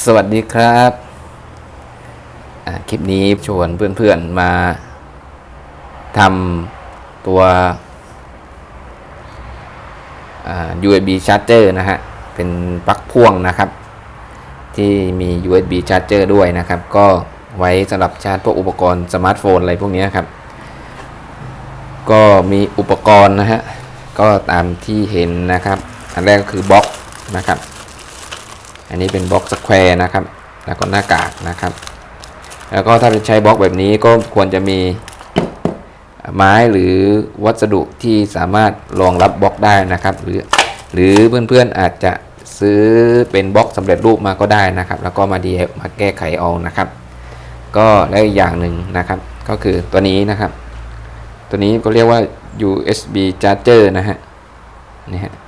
สวัสดีครับคลิปนี้ชวนเพื่อนๆมาทำตัว USB charger นะฮะ เป็นปลั๊กพ่วงนะครับ ที่มี USB charger ด้วยนะครับ ก็ไว้สำหรับชาร์จพวกอุปกรณ์สมาร์ทโฟนอะไรพวกนี้ครับ ก็มีอุปกรณ์นะฮะ ก็ตามที่เห็นนะครับ อันแรกก็คือบล็อกนะครับ อันนี้เป็นบล็อกสแควร์นะครับ แล้วก็หน้ากากนะครับ แล้วก็ถ้าเป็นใช้บล็อกแบบนี้ก็ควรจะมีไม้หรือวัสดุที่สามารถรองรับบล็อกได้นะครับ หรือหรือเพื่อนๆอาจจะซื้อเป็นบล็อกสำเร็จรูปมาก็ได้นะครับ แล้วก็มาดีมาแก้ไขเอานะครับ ก็แล้วอีกอย่างหนึ่งนะครับ ก็คือตัวนี้นะครับ ตัวนี้ก็เรียกว่า USB charger นะฮะนี่ฮะ อ่า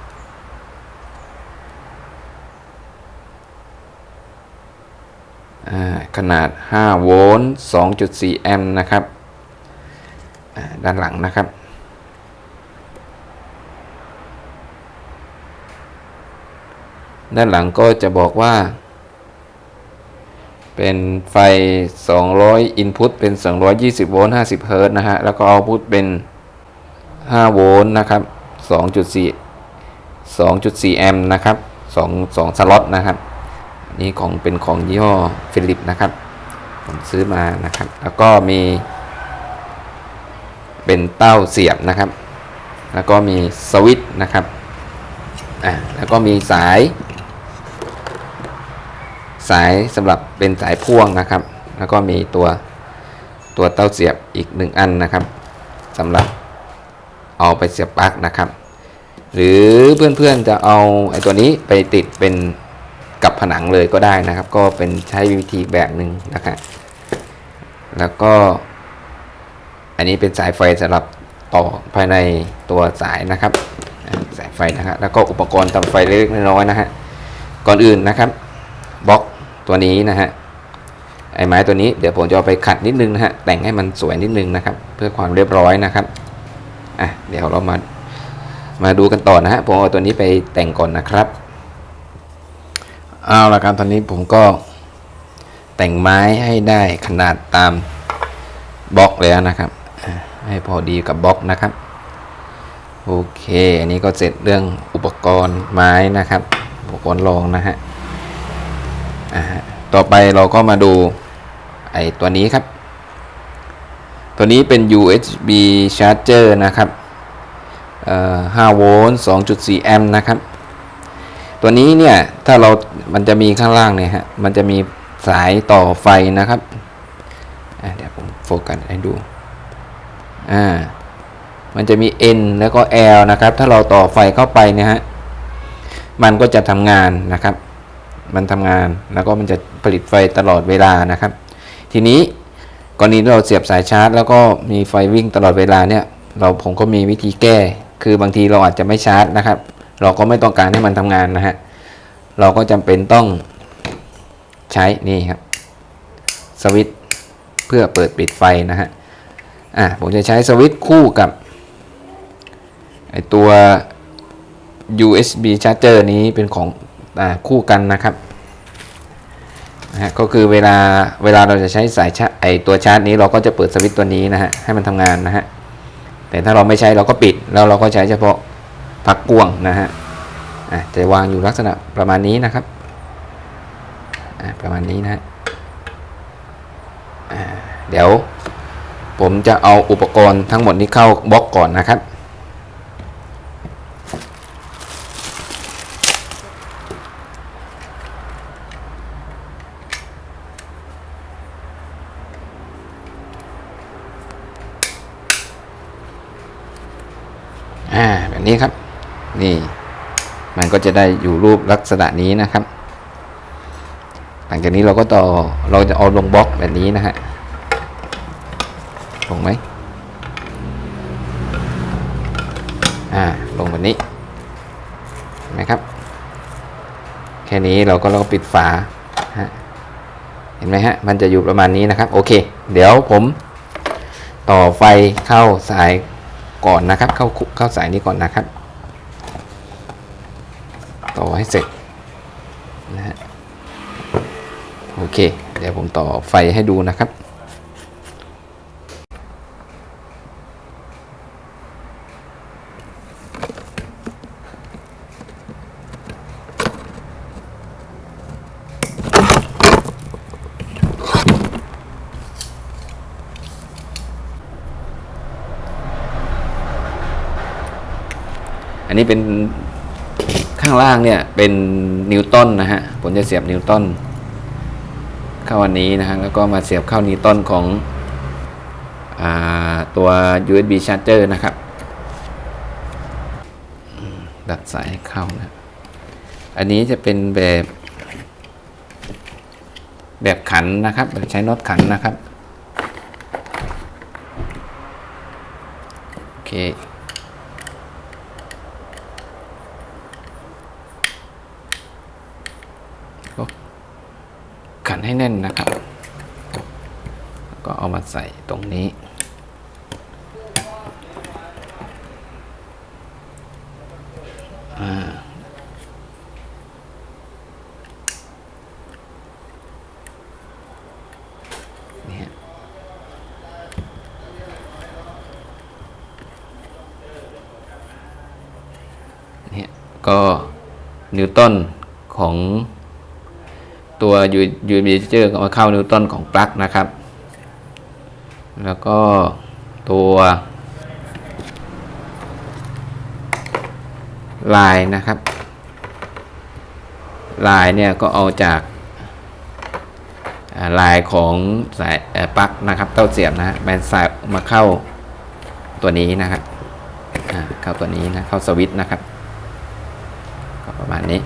ขนาด 5 โวลต์ 2.4 แอมป์นะครับ ด้านหลังนะครับ ด้านหลังก็จะบอกว่า เป็นไฟ 200 input เป็น 220 โวลต์ 50 เฮิรต์นะฮะ แล้วก็ output เป็น 5 โวลต์นะครับ 2.4 2.4 แอมป์นะครับ 2 2 สล็อตนะครับ นี่ของเป็นของยี่ห้อฟิลิปนะครับ ผมซื้อมานะครับ แล้วก็มี เป็นเต้าเสียบนะครับ แล้วก็มีสวิตช์นะครับอ่าแล้วก็มีสาย สายสำหรับเป็นสายพ่วงนะครับ แล้วก็มีตัวตัวเต้าเสียบอีกหนึ่งอันนะครับสำหรับเอาไปเสียบปลั๊กนะครับ หรือเพื่อนๆจะเอาไอ้ตัวนี้ไปติดเป็น กับผนังเลยก็ได้นะครับ ก็เป็นใช้วิธีแบบหนึ่งนะครับแล้วก็ อันนี้เป็นสายไฟสำหรับต่อภายในตัวสายนะครับ สายไฟนะครับแล้วก็อุปกรณ์ทำไฟเล็กน้อยนะฮะก่อนอื่นนะครับบล็อกตัวนี้นะฮะไอ้ไม้ตัวนี้เดี๋ยวผมจะเอาไปขัดนิดนึงนะฮะแต่งให้มันสวยนิดนึงนะครับ เพื่อความเรียบร้อยนะครับอะเดี๋ยวเรามามาดูกันต่อนะฮะผมเอาตัวนี้ไปแต่งก่อนนะครับ เอาละครับตอนนี้ผมก็แต่งไม้ให้ได้ขนาดตามบล็อกแล้วนะครับ ให้พอดีกับบล็อกนะครับ โอเคอันนี้ก็เสร็จเรื่องอุปกรณ์ไม้นะครับ อุปกรณ์รองนะฮะต่อไปเราก็มาดูไอตัวนี้ครับ ตัวนี้เป็น USB charger นะครับ5โวลต์2.4 แอมป์นะครับ ตัวนี้เนี่ยถ้าเรา มันจะมีข้างล่างเนี่ยฮะ มันจะมีสายต่อไฟนะครับ เดี๋ยวผมโฟกัสให้ดู อ่า มันจะมี N แล้วก็ L นะครับ ถ้าเราต่อไฟเข้าไปเนี่ยฮะ มันก็จะทำงานนะครับ มันทำงานแล้วก็มันจะผลิตไฟตลอดเวลานะครับ ทีนี้กรณีที่เราเสียบสายชาร์จ แล้วก็มีไฟวิ่งตลอดเวลาเนี่ย เราผมก็มีวิธีแก้ คือบางทีเราอาจจะไม่ชาร์จนะครับ เราก็ไม่ต้องการให้มันทำงานนะฮะ เราก็จำเป็นต้องใช้นี่ครับสวิตเพื่อเปิดปิดไฟนะฮะ อะผมจะใช้สวิตคู่กับไอตัว USB charger นี้เป็นของอ่าคู่กันนะครับนะฮะก็คือเวลาเวลาเราจะใช้สายชาไอตัวชาร์จนี้เราก็จะเปิดสวิตตัวนี้นะฮะให้มันทำงานนะฮะแต่ถ้าเราไม่ใช้เราก็ปิดแล้วเราก็ใช้เฉพาะ ผักกวงนะฮะอะจะวางอยู่ลักษณะประมาณนี้นะครับอะประมาณนี้นะฮะอ่าเดี๋ยวผมจะเอาอุปกรณ์ทั้งหมดนี้เข้าบล็อกก่อนนะครับ อ่าแบบนี้ครับ นี่ มัน ก็จะได้อยู่รูปลักษณะนี้นะครับ หลังจากนี้เราก็ต่อเราจะเอาลงบล็อกแบบนี้นะฮะลงไหมอ่าลงแบบนี้นไหมครับ แค่นี้เราก็เราก็ปิดฝาฮะเห็นไหมฮะ มันจะอยู่ประมาณนี้นะครับ โอเค เดี๋ยวผมต่อไฟเข้าสายก่อนนะครับ เข้าเข้าสายนี้ก่อนนะครับ ต่อให้เสร็จนะฮะโอเค เดี๋ยวผมต่อไฟให้ดูนะครับอันนี้เป็นางล่างเนี่ยเป็นนิวตันนะฮะผมจะเสียบนิวตันเข้าอันนี้นะฮะแล้วก็มาเสียบเข้านิวตันของอตัว USB charger นะครับ ดัดสายให้เข้านะอันนี้จะเป็นแบบแบบขันนะครับแบบใช้น็อตขันนะครับ โอเค ก็ขันให้แน่นนะครับ แล้วก็เอามาใส่ ตรงนี้ นี่ฮะนี่ก็นิวตันของตัว USB เจอร์มาเข้านิวตันของปลั๊กนะครับ แล้วก็ตัวลายนะครับ ลายเนี่ยก็เอาจากลายของสายปลั๊กนะครับ เต้าเสียบนะแบนสายมาเข้าตัวนี้นะครับเข้าตัวนี้นะเข้าสวิตช์นะครับก็ประมาณนี้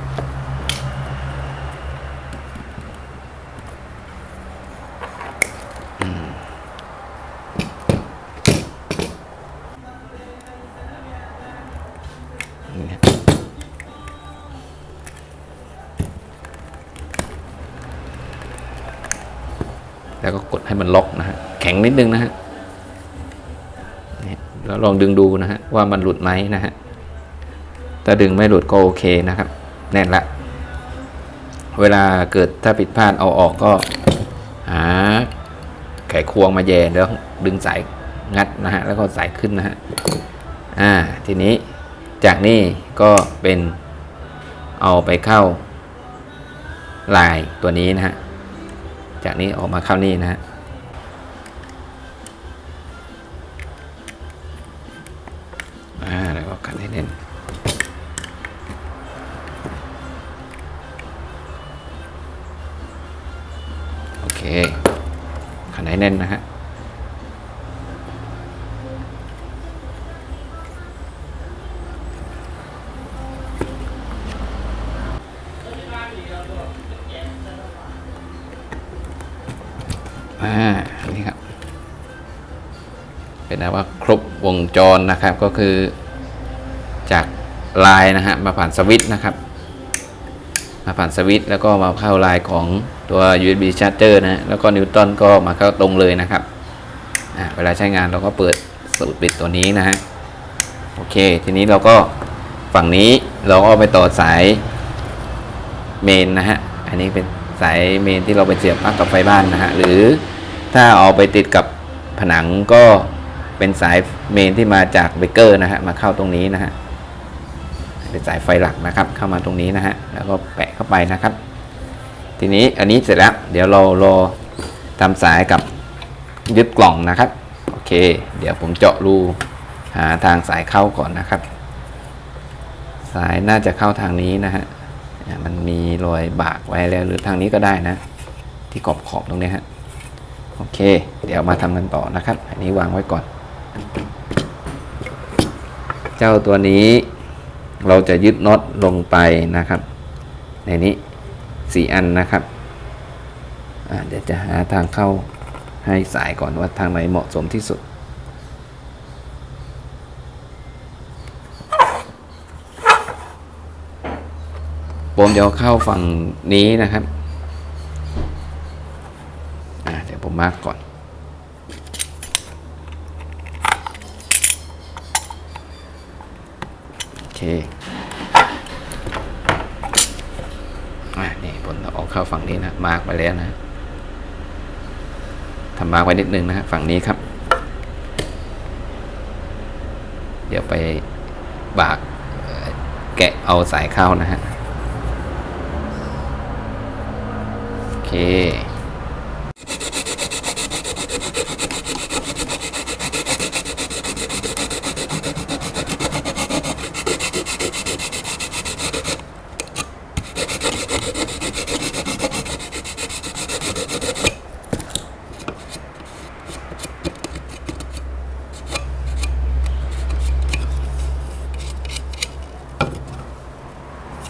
นิดนึงนะฮะแล้วลองดึงดูนะฮะว่ามันหลุดไหมนะฮะถ้าดึงไม่หลุดก็โอเคนะครับ แน่นละ เวลาเกิดถ้าผิดพลาดเอาออกก็หาไขควงมาแย่แล้วดึงสายงัดนะฮะแล้วก็สายขึ้นนะฮะอ่าทีนี้จากนี้ก็เป็นเอาไปเข้าลายตัวนี้นะฮะจากนี้ออกมาเข้านี่นะฮะ อ่าอันนี้ครับ เป็นนะว่าครบวงจรนะครับก็คือ จากลายนะฮะมาผ่านสวิตช์นะครับ มาผ่านสวิตช์แล้วก็มาเข้าลายของตัว USB charger นะ แล้วก็นิวตันก็มาเข้าตรงเลยนะครับเวลาใช้งานเราก็เปิดสูตรปิดตัวนี้นะฮะโอเค ทีนี้เราก็ฝั่งนี้เราก็ไปต่อสายเมนนะฮะ อันนี้เป็น สายเมนที่เราไปเสียบปลั๊กกับไฟบ้านนะฮะหรือถ้าเอาไปติดกับผนังก็เป็นสายเมนที่มาจากเบเกอร์นะฮะมาเข้าตรงนี้นะฮะเป็นสายไฟหลักนะครับ เข้ามาตรงนี้นะฮะแล้วก็แปะเข้าไปนะครับ ทีนี้อันนี้เสร็จแล้ว เดี๋ยวเรารอทำสายกับยึดกล่องนะครับโอเค เดี๋ยวผมเจาะรูหาทางสายเข้าก่อนนะครับ สายน่าจะเข้าทางนี้นะฮะ มันมีรอยบากไว้แล้วหรือทางนี้ก็ได้นะ ที่ขอบขอบตรงนี้ฮะโอเค เดี๋ยวมาทำกันต่อนะครับ อันนี้วางไว้ก่อน เจ้าตัวนี้เราจะยึดน็อตลงไปนะครับ ในนี้สี่อันนะครับเดี๋ยวจะหาทางเข้าให้สายก่อนว่าทางไหนเหมาะสมที่สุด ผมจะเอาเข้าฝั่งนี้นะครับเดี๋ยวผมมาร์กก่อน โอเคนี่ผลออกเข้าฝั่งนี้นะมาร์กไปแล้วนะทำมาร์กไว้นิดนึงนะฝั่งนี้ครับ เดี๋ยวไปบากแกะเอาสายเข้านะฮะ โอ เค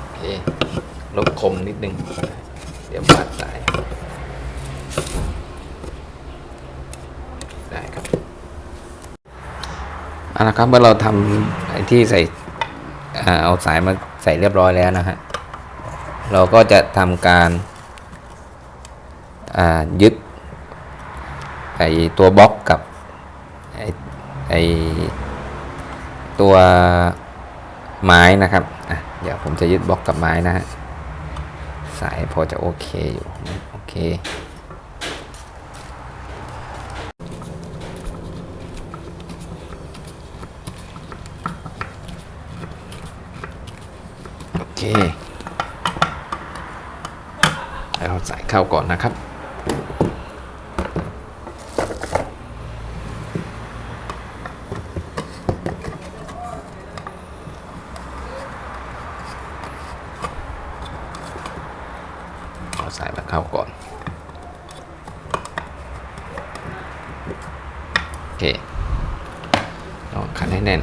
โอเค ลบคมนิดนึง เดี๋ยวบาดสาย ได้ครับ เอาละครับเมื่อเราทำที่ใส่เอาสายมาใส่เรียบร้อยแล้วนะฮะเราก็จะทำการยึดไอตัวบล็อกกับไอไอตัวไม้นะครับอะเดี๋ยวผมจะยึดบล็อกกับไม้นะฮะสายพอจะโอเคอยู่โอเค เคเราใส่เข้าก่อนนะครับ เอาสายมาเข้าก่อน โอเคลองคันให้แน่น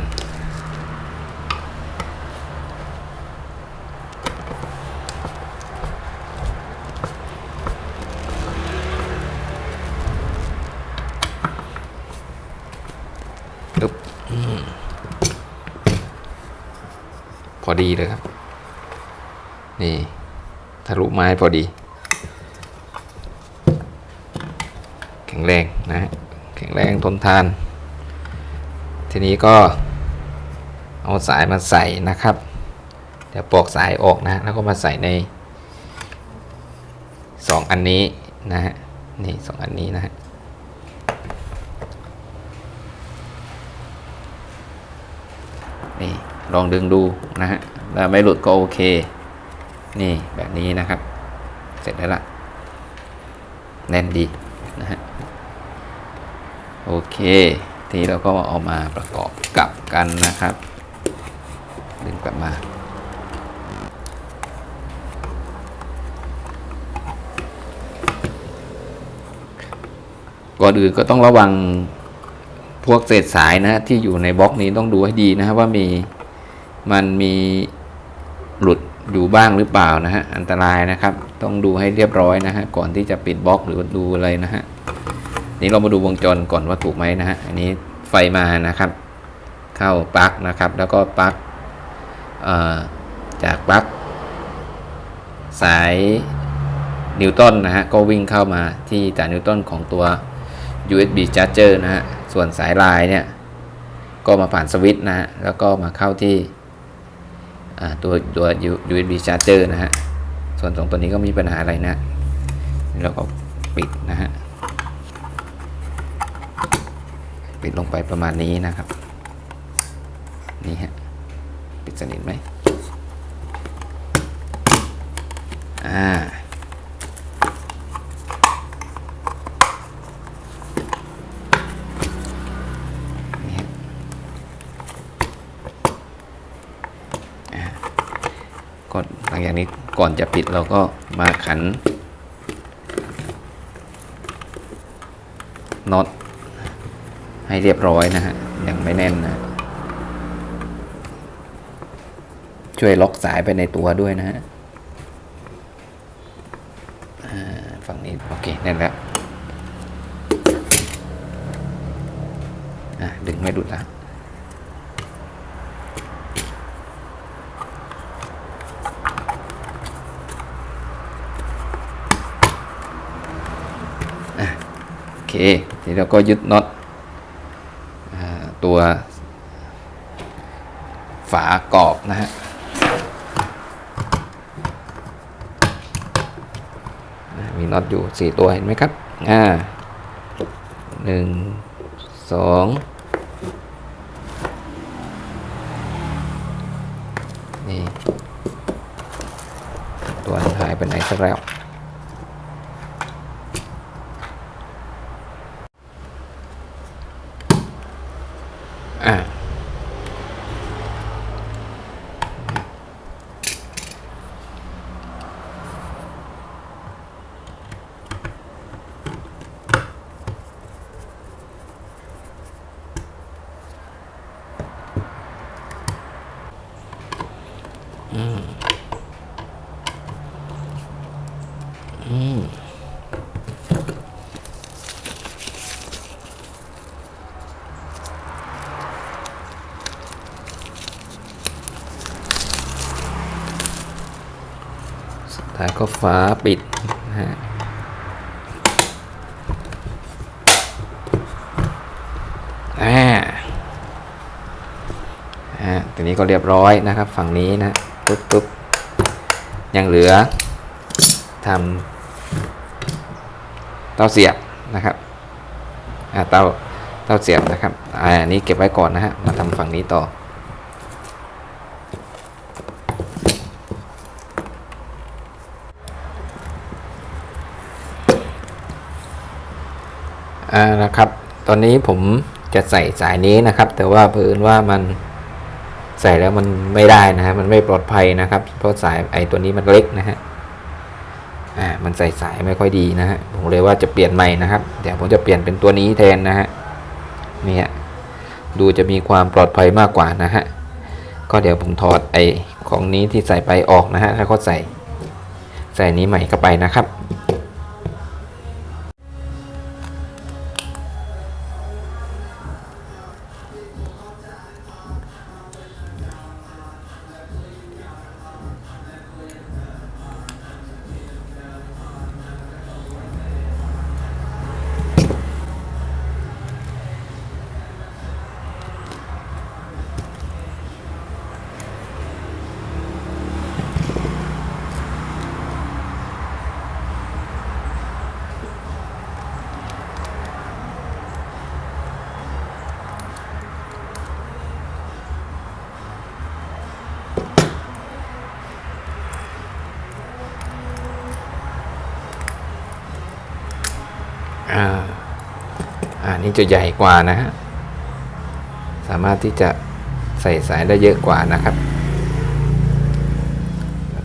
ปึ๊บอืมพอ ดีเลยครับ นี่ทะลุไม้พอดี แข็งแรงนะฮะแข็งแรงทนทาน ทีนี้ก็เอาสายมาใส่นะครับ เดี๋ยวปลอกสายออกนะแล้วก็มาใส่ในสองอันนี้นะฮะนี่สองอันนี้นะฮะ นี่ ลองดึงดูนะฮะแล้วไม่หลุดก็โอเค นี่แบบนี้นะครับ เสร็จแล้วล่ะแน่นดีนะฮะโอเค ทีนี้เราก็เอามาประกอบกับกันนะครับ ดึงกลับมาก่อนอื่นก็ต้องระวังพวกเศษสายนะฮะที่อยู่ในบล็อกนี้ต้องดูให้ดีนะครับว่ามี มันมีหลุดอยู่บ้างหรือเปล่านะฮะอันตรายนะครับ ต้องดูให้เรียบร้อยนะฮะก่อนที่จะปิดบล็อกหรือดูอะไรนะฮะนี่เรามาดูวงจรก่อนว่าถูกไหมนะฮะอันนี้ไฟมานะครับ เข้าปลั๊กนะครับ แล้วก็ปลั๊กจากปลั๊กสายนิวตันนะฮะก็วิ่งเข้ามาที่จายนิวตันของตัว USB charger นะฮะส่วนสายลายเนี่ย ก็มาผ่านสวิตช์นะฮะแล้วก็มาเข้าที่ ตัวตัว USB charger นะฮะ ส่วนสองตัวนี้ก็มีปัญหาอะไรนะเราก็ปิดนะฮะ ปิดลงไปประมาณนี้นะครับ นี่ฮะ ปิดสนิทไหมอ่า นี่ฮะอ่าก่อนห ลังจากนี้ก่อนจะปิดเราก็มาขันน็อตให้เรียบร้อยนะฮะยังไม่แน่นนะ ช่วยล็อกสายไปในตัวด้วยนะฮะฝั่งนี้ โอเค แน่นแล้ว อะ ดึงไม่หลุดแล้ว อะ โอเค ทีเราก็ยึดน็อตตัวฝากรอบนะฮะมีน็อตอยู่สี่ตัวเห็นไหมครับ อ่าหนึ่งสองนี่ ตัวหายไปไหนสักแล้ว สุดท้ายก็ฟ้าปิดนะฮะอ่าอ่าทีนี้ก็เรียบร้อยนะครับ ฝั่งนี้นะปุ๊บปุ๊บยังเหลือทำเต้าเสียบนะครับอ่าเต้าเต้าเสียบนะครับอ่าอันนี้เก็บไว้ก่อนนะฮะมาทำฝั่งนี้ต่อ อ่านะครับ ตอนนี้ผมจะใส่สายนี้นะครับ แต่ว่าเพื่อนว่ามันใส่แล้วมันไม่ได้นะฮะมันไม่ปลอดภัยนะครับ เพราะสายไอตัวนี้มันเล็กนะฮะอ่ามันใส่สายไม่ค่อยดีนะฮะผมเลยว่าจะเปลี่ยนใหม่นะครับเดี๋ยวผมจะเปลี่ยนเป็นตัวนี้แทนนะฮะนี่ฮะดูจะมีความปลอดภัยมากกว่านะฮะก็เดี๋ยวผมถอดไอของนี้ที่ใส่ไปออกนะฮะแล้วก็ใส่ใส่นี้ใหม่เข้าไปนะครับ นี่จะใหญ่กว่านะฮะสามารถที่จะใส่สายได้เยอะกว่านะครับ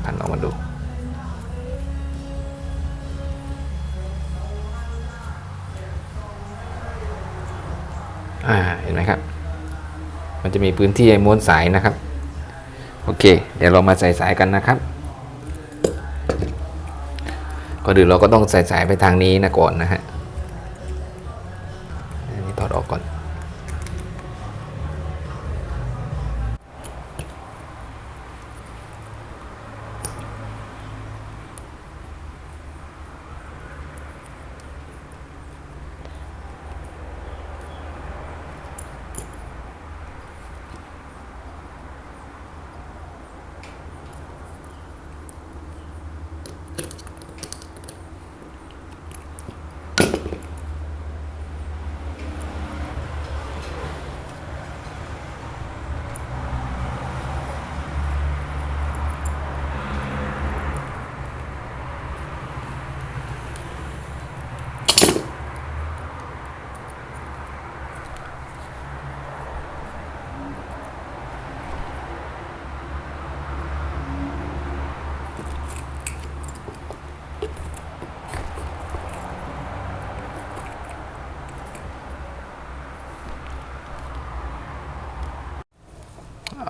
พันออกมาดู อ่า เห็นไหมครับ มันจะมีพื้นที่ให้ม้วนสายนะครับ โอเค เดี๋ยวเรามาใส่สายกันนะครับ ก่อนอื่นเราก็ต้องใส่สายไปทางนี้นะก่อนนะฮะ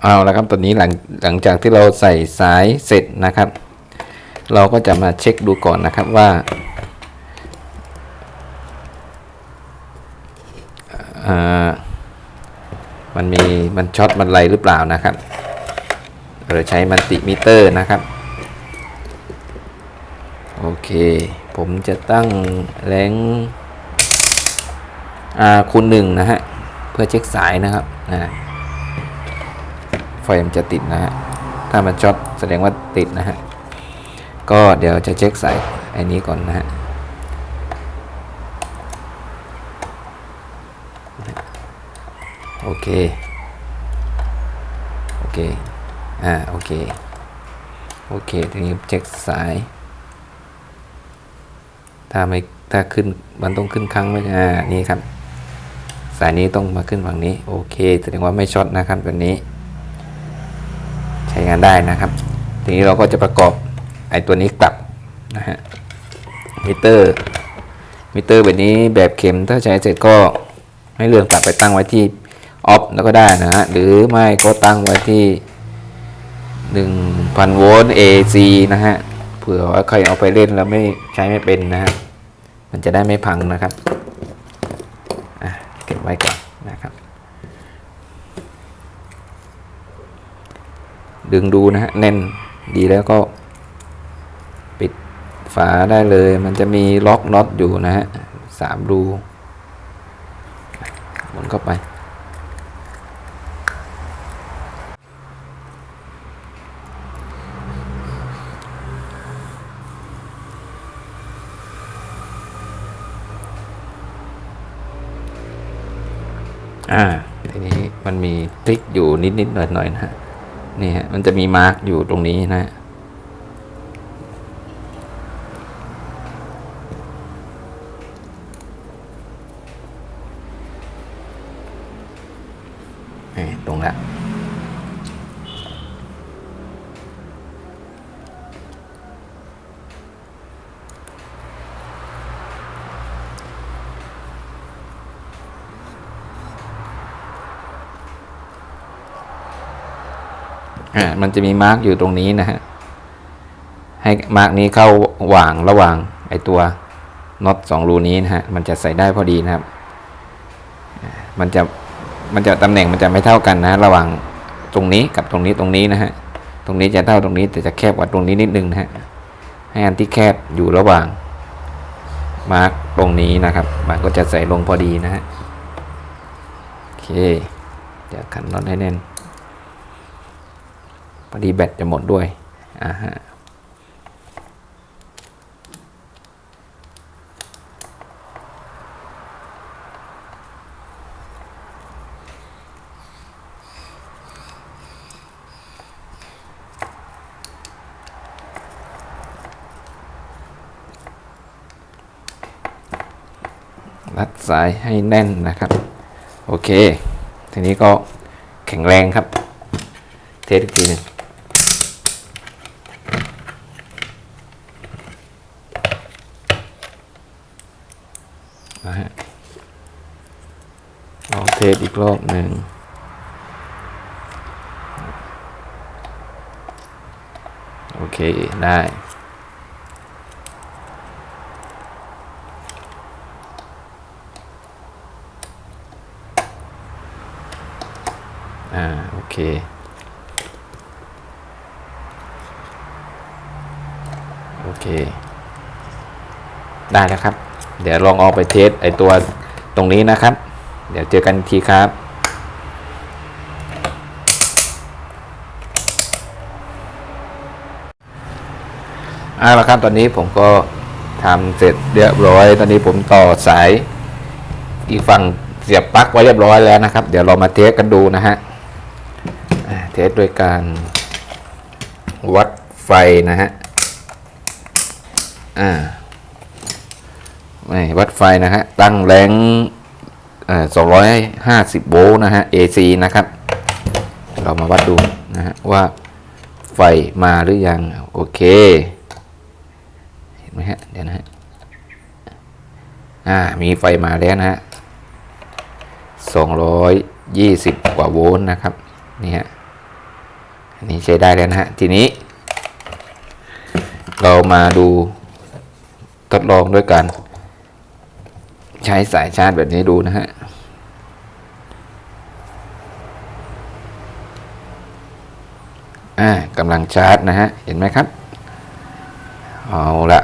เอาละครับตอนนี้หลังหลังจากที่เราใส่สายเสร็จนะครับ เราก็จะมาเช็คดูก่อนนะครับว่าอามันมีมันช็อตมันไรหรือเปล่านะครับเราใช้มันติมิเตอร์นะครับ โอเค ผมจะตั้งแรงอ่าคูณหนึ่งนะฮะ เพื่อเช็คสายนะครับอ่า มันจะติดนะฮะ ถ้ามันช็อตแสดงว่าติดนะฮะ ก็เดี๋ยวจะเช็คสายไอ้นี้ก่อนนะฮะโอเค โอเค อ่า โอเค โอเค ทีนี้เช็คสาย ถ้าไม่ ถ้าขึ้น มันต้องขึ้นครั้งไม่อ่า นี่ครับ สายนี้ต้องมาขึ้นฝั่งนี้ โอเค แสดงว่าไม่ช็อตนะครับแบบนี้ งานได้นะครับ ทีนี้เราก็จะประกอบไอ้ตัวนี้กลับนะฮะมิเตอร์มิเตอร์แบบนี้แบบเข็มถ้าใช้เสร็จก็ให้เลื่อนกลับไปตั้งไว้ที่ออฟแล้วก็ได้นะฮะหรือไม่ก็ตั้งไว้ที่1,000โวลต์ AC นะฮะเผื่อว่าใครเอาไปเล่นแล้วไม่ใช้ไม่เป็นนะฮะมันจะได้ไม่พังนะครับอะเก็บไว้ก่อนนะครับ ดึงดูนะฮะแน่นดีแล้วก็ ปิดฝาได้เลย มันจะมีล็อกน็อตอยู่นะฮะสามรูหมุนเข้าไป อ่าทีนี้มันมีพลิกอยู่นิด ๆ หน่อย ๆ นะฮะ นี่ฮะมันจะมีมาร์กอยู่ตรงนี้นะฮะ นี่ตรงละอ่า มันจะมีมาร์กอยู่ตรงนี้นะฮะ ให้มาร์กนี้เข้าหว่างระหว่างไอตัวน็อตสองรูนี้นะฮะ มันจะใส่ได้พอดีนะครับ มันจะ มันจะตำแหน่งมันจะไม่เท่ากันนะ ระหว่างตรงนี้กับตรงนี้ตรงนี้นะฮะ ตรงนี้จะเท่าตรงนี้แต่จะแคบกว่าตรงนี้นิดนึงนะฮะ ให้อันที่แคบอยู่ระหว่างมาร์กตรงนี้นะครับ มันก็จะใส่ลงพอดีนะฮะ โอเคจะขันน็อตให้แน่น พอดีแบตจะหมดด้วยอ่าฮะรัดสายให้แน่นนะครับ โอเค ทีนี้ก็แข็งแรงครับ เทสอีกทีหนึ่งนะฮะ เทสอีกรอบหนึ่งโอเค ได้ อ่า โอเคโอเค ได้แล้วครับ เดี๋ยวลองเอาไปเทสไอตัวตรงนี้นะครับ เดี๋ยวเจอกันทีครับเอาละครับตอนนี้ผมก็ทำเสร็จเรียบร้อย ตอนนี้ผมต่อสายอีกฝั่งเสียบปลั๊กไว้เรียบร้อยแล้วนะครับ เดี๋ยวเรามาเทสกันดูนะฮะเทสด้วยการวัดไฟนะฮะอ่าไม่วัดไฟนะฮะตั้งแรง สองร้อยห้าสิบโวลต์นะฮะ AC นะครับ เรามาวัดดูนะฮะว่าไฟมาหรือยัง โอเค เห็นไหมฮะ เดี๋ยวนะฮะ อ่า มีไฟมาแล้วนะฮะ 220 กว่าโวลต์นะครับ นี่ฮะ อันนี้ใช้ได้แล้วนะฮะ ทีนี้ เรามาดูทดลองด้วยกัน ใช้สายชาร์จแบบนี้ดูนะฮะอ่ากำลังชาร์จนะฮะ เห็นไหมครับ เอาละ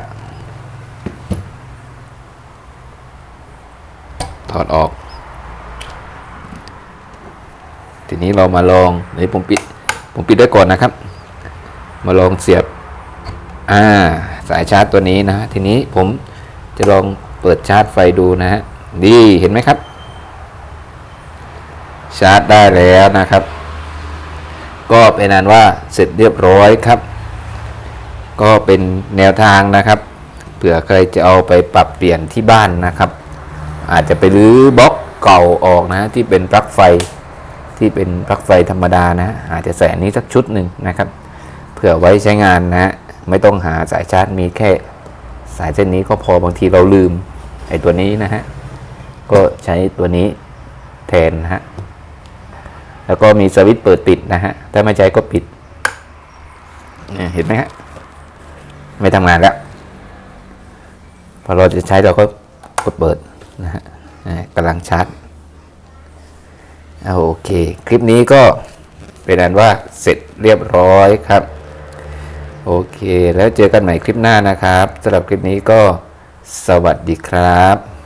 ถอดออก ทีนี้เรามาลองเดี๋ยวผมปิด ผมปิดได้ก่อนนะครับ มาลองเสียบ อ่า สายชาร์จตัวนี้นะฮะทีนี้ผมจะลอง เปิดชาร์จไฟดูนะฮะดีเห็นไหมครับ ชาร์จได้แล้วนะครับ ก็เป็นอันว่าเสร็จเรียบร้อยครับ ก็เป็นแนวทางนะครับเผื่อใครจะเอาไปปรับเปลี่ยนที่บ้านนะครับ อาจจะไปรื้อบล็อกเก่าออกนะที่เป็นปลั๊กไฟที่เป็นปลั๊กไฟธรรมดานะ อาจจะใส่อันนี้สักชุดหนึ่งนะครับเผื่อไว้ใช้งานนะ ไม่ต้องหาสายชาร์จมีแค่ สายเส้นนี้ก็พอบางทีเราลืมไอ้ตัวนี้นะฮะ ก็ใช้ตัวนี้แทนนะฮะ แล้วก็มีสวิตช์เปิดปิดนะฮะ ถ้าไม่ใช้ก็ปิดเนี่ยเห็นไหมฮะ ไม่ทำงานแล้ว พอเราจะใช้เราก็กดเปิดนะฮะกำลังชาร์จอ่าโอเค คลิปนี้ก็เป็นอันว่าเสร็จเรียบร้อยครับ โอเค แล้วเจอกันใหม่คลิปหน้านะครับสำหรับคลิปนี้ก็สวัสดีครับ